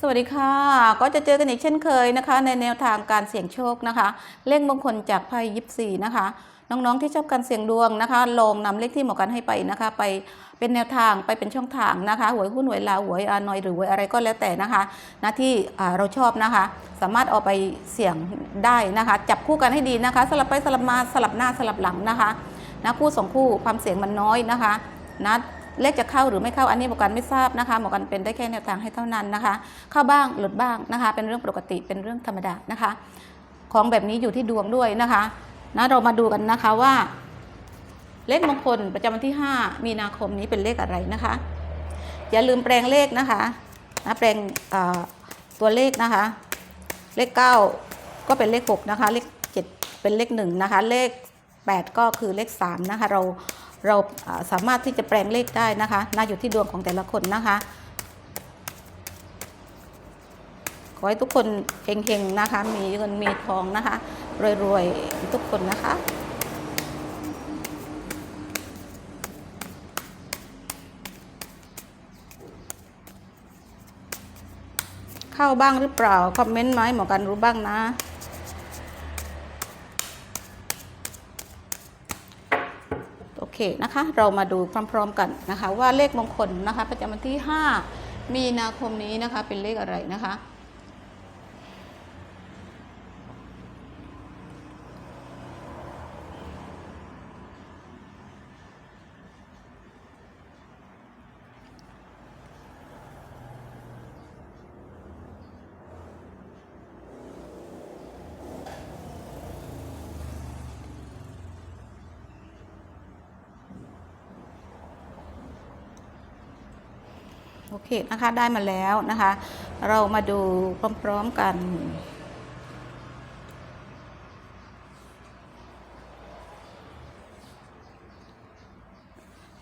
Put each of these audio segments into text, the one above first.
สวัสดีค่ะ ก็จะเจอกันอีกเช่นเคยนะคะ ในแนวทางการเสี่ยงโชคนะคะ เลขมงคลจากไพ่ยิปซีนะคะ น้องๆที่ชอบการเสี่ยงดวงนะคะ ลองนำเลขที่หมอกันให้ไปนะคะ ไปเป็นแนวทางไปเป็นช่องทางนะคะหวยหุ้นหวยลาหวยอานอยหรือหวยอะไรก็แล้วแต่นะคะหนะที่เราชอบนะคะ สามารถเอาไปเสี่ยงได้นะคะ จับคู่กันให้ดีนะคะ สลับไปสลับมาสลับหน้าสลับหลังนะคะนะคู่สองคู่ความเสี่ยงมันน้อยนะคะนะ เลขจะเข้าหรือไม่เข้าอันนี้หมอกันไม่ทราบนะคะหมอกันเป็นได้แค่แนวทางให้เท่านั้นนะคะ เข้าบ้างหลุดบ้างนะคะ เป็นเรื่องปกติเป็นเรื่องธรรมดานะคะ ของแบบนี้อยู่ที่ดวงด้วยนะคะนะเรามาดูกันนะคะว่า เลขมงคลประจำวันที่ 5 มีนาคมนี้เป็นเลขอะไรนะคะ อย่าลืมแปลงเลขนะคะนะแปลงตัวเลขนะคะ เลข 9 ก็เป็นเลข 6 นะคะ เลข 7 เป็นเลข 1 นะคะ เลข 8 ก็คือเลข 3 นะคะ เรา เราสามารถที่จะแปลงเลขได้นะคะน่าอยู่ที่ดวงของแต่ละคนนะคะ ขอให้ทุกคนเฮงๆนะคะ มีเงินมีทองนะคะรวยๆทุกคนนะคะเข้าบ้างหรือเปล่า คอมเมนต์มาให้หมอกันรู้บ้างนะ โอเคนะคะ เรามาดูพร้อมๆกันนะคะ ว่าเลขมงคลนะคะ ประจำวันที่ 5 มีนาคมนี้นะคะเป็นเลขอะไรนะคะ โอเคนะคะได้มาแล้วนะคะ เรามาดูพร้อมๆกัน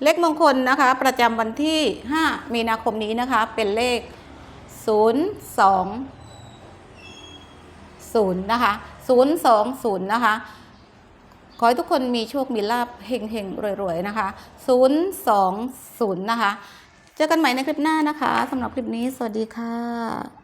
เลขมงคลนะคะ ประจำวันที่ 5 มีนาคมนี้นะคะ เป็นเลข 0 2 0 นะคะ 0 2 0 นะคะ ขอให้ทุกคนมีโชค มีลาบเฮงๆรวยๆ นะคะ 0 2 0 นะคะ เจอกันใหม่ในคลิปหน้านะคะสำหรับคลิปนี้ สวัสดีค่ะ